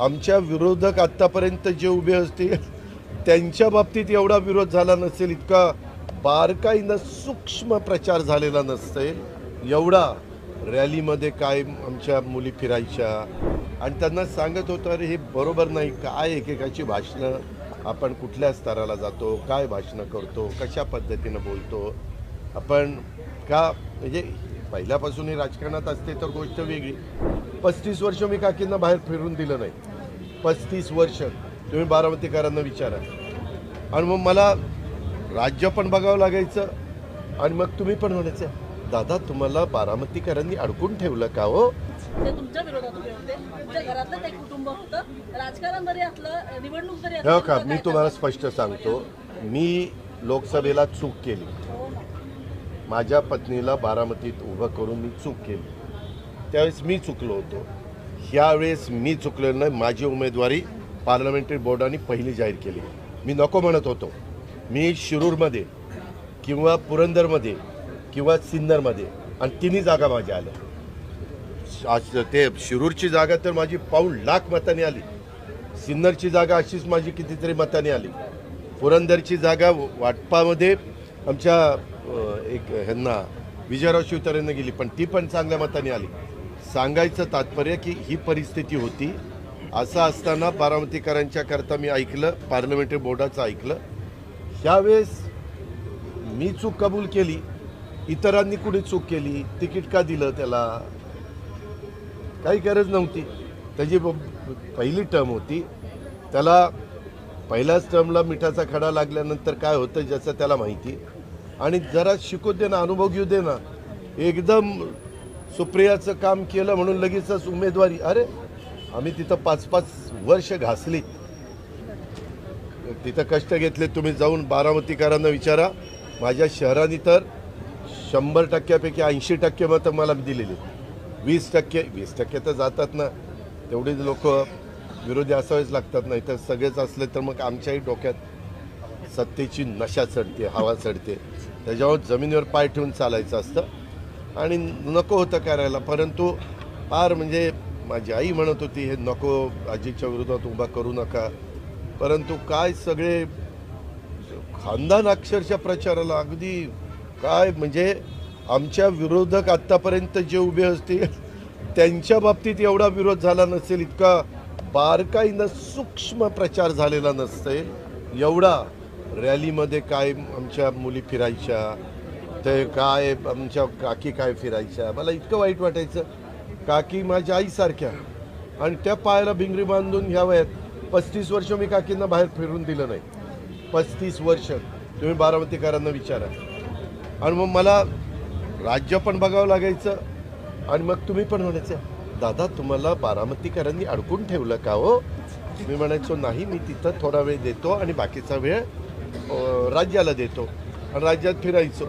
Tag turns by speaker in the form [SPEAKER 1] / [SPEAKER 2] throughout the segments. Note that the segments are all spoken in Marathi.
[SPEAKER 1] आमच्या विरोधक आत्तापर्यंत जे उभे असतील त्यांच्या बाबतीत एवढा विरोध झाला नसेल इतका बारकाईनं सूक्ष्म प्रचार झालेला नसेल एवढा रॅलीमध्ये काय आमच्या मुली फिरायच्या. आणि त्यांना सांगत होतं अरे हे बरोबर नाही काय एकेकाची भाषणं आपण कुठल्या स्तराला जातो काय भाषणं करतो कशा पद्धतीनं बोलतो? आपण का म्हणजे पहिल्यापासूनही राजकारणात असते तर गोष्ट वेगळी. पस्तीस वर्ष मी काकींना बाहेर फिरून दिलं नाही. पस्तीस वर्ष. तुम्ही बारामतीकरांना विचारा. आणि मग मला राज्य पण बघावं लागायचं. आणि मग तुम्ही पण म्हणायचं दादा तुम्हाला बारामतीकरांनी अडकून ठेवलं का हो? हो का? मी तुम्हाला? स्पष्ट सांगतो. मी लोकसभेला चूक केली.
[SPEAKER 2] हो.
[SPEAKER 1] माझ्या पत्नीला बारामतीत उभं करून मी चूक केली. त्यावेळेस मी चुकलो होतो. ह्यावेळेस मी चुकलेलो नाही माझी उमेदवारी पार्लमेंटरी बोर्डाने पहिली जाहीर केली. मी नको म्हणत होतो. मी शिरूरमध्ये किंवा पुरंदरमध्ये किंवा सिन्नरमध्ये आणि तिन्ही जागा माझ्या आल्या. आज ते शिरूरची जागा तर माझी पाऊल लाख मताने आली. सिन्नरची जागा अशीच माझी कितीतरी मताने आली. पुरंदरची जागा वाटपामध्ये आमच्या एक ह्यांना विजयराव शिवतारेंना गेली पण ती पण चांगल्या मताने आली. सांगायचं तात्पर्य की ही परिस्थिती होती. असं असताना बारामतीकरांच्या करता मी ऐकलं पार्लमेंटरी बोर्डाचं ऐकलं. ह्यावेळेस मी चूक कबूल केली. इतरांनी कुणी चूक केली तिकीट का दिलं त्याला? काही गरज नव्हती. त्याची ब- पहिली टर्म होती. त्याला पहिल्याच टर्मला मिठाचा खडा लागल्यानंतर काय होतं ज्याचं त्याला माहिती. आणि जरा शिकू दे ना अनुभव घेऊ दे ना. एकदम सुप्रियाचं काम केलं म्हणून लगेचच उमेदवारी. अरे आम्ही तिथं पाच पाच वर्ष घासली. तिथं कष्ट घेतले तुम्ही जाऊन बारामतीकरांना विचारा. माझ्या शहराने तर शंभर टक्क्यापैकी ऐंशी टक्के मतं मला दिलेली. वीस टक्के वीस टक्के तर जातात ना. तेवढीच लोक विरोधी असावेच लागतात नाही तर सगळेच असले तर मग आमच्याही डोक्यात सत्तेची नशा चढते हवा चढते. त्याच्यावर जमिनीवर पाय ठेवून चालायचं असतं. आणि नको होतं करायला. परंतु फार म्हणजे माझी आई म्हणत होती हे नको आजीच्या विरोधात उभा करू नका. परंतु काय सगळे खानदान अक्षरशः प्रचाराला अगदी काय म्हणजे आमच्या विरोधक आत्तापर्यंत जे उभे असतील त्यांच्या बाबतीत एवढा विरोध झाला नसेल इतका बारकाईनं सूक्ष्म प्रचार झालेला नसेल एवढा रॅलीमध्ये काय आमच्या मुली फिरायच्या ते काय आमच्या काकी काय फिरायच्या मला इतकं वाईट वाटायचं. काकी माझ्या आईसारख्या. आणि त्या पायाला भिंगरी बांधून ह्या पस्तीस वर्ष मी काकींना बाहेर फिरून दिलं नाही. पस्तीस वर्ष. तुम्ही बारामतीकरांना विचारा. आणि मग मला राज्य पण बघावं लागायचं. आणि मग तुम्ही पण म्हणायचं दादा तुम्हाला बारामतीकरांनी अडकून ठेवलं का हो? मी म्हणायचो नाही मी तिथं थोडा वेळ देतो आणि बाकीचा वेळ राज्याला देतो. आणि राज्यात फिरायचो.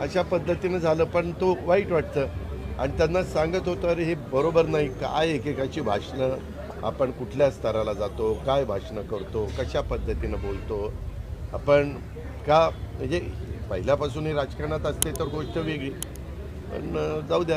[SPEAKER 1] अशा पद्धतीनं झालं पण तो वाईट वाटतं. आणि त्यांना सांगत होतं अरे हे बरोबर नाही. काय एकेकाची भाषणं? आपण कुठल्या स्तराला जातो? काय भाषणं करतो? कशा पद्धतीनं बोलतो? आपण का म्हणजे पहिल्यापासूनही राजकारणात असते तर गोष्ट वेगळी. पण जाऊ द्या.